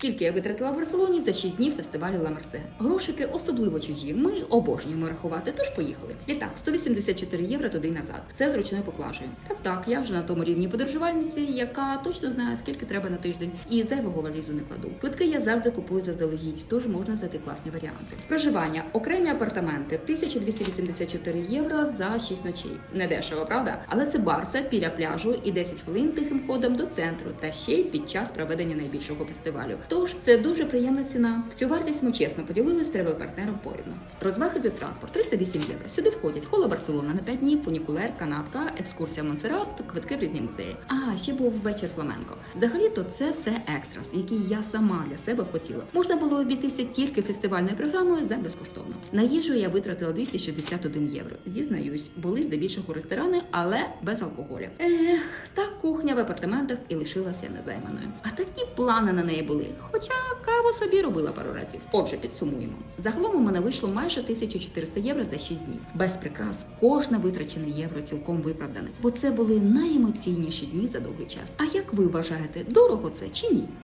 Скільки я витратила в Барселоні за 6 днів фестивалю Ла Марсе? Грошики особливо чужі. Ми обожнюємо рахувати, тож поїхали. І так, 184 євро туди й назад. Це зручною поклажею. Так, так, я вже на тому рівні подорожувальниці, яка точно знає, скільки треба на тиждень, і зайвого валізу не кладу. Квитки я завжди купую заздалегідь, тож можна знайти класні варіанти. Проживання, окремі апартаменти 1284 євро за 6 ночей. Не дешево, правда? Але це Барса біля пляжу і 10 хвилин тихим ходом до центру, та ще й під час проведення найбільшого фестивалю. Тож це дуже приємна ціна. Цю вартість ми чесно поділили з тревел-партнером порівну. Розваги та транспорт 308 євро. Сюди входять холо Барселона на 5 днів, фунікулер, канатка, екскурсія в Монсеррат, квитки в різні музеї. А ще був вечір фламенко. Взагалі-то це все екстрас, які я сама для себе хотіла. Можна було обійтися тільки фестивальною програмою за безкоштовно. На їжу я витратила 261 євро. Зізнаюсь, були здебільшого ресторани, але без алкоголю. Ех, та кухня апартаментах і лишилася незайманою. А такі плани на неї були. Хоча каву собі робила пару разів. Отже, підсумуємо. Загалом у мене вийшло майже 1400 євро за 6 днів. Без прикрас кожне витрачене євро цілком виправдане, бо це були найемоційніші дні за довгий час. А як ви вважаєте, дорого це чи ні?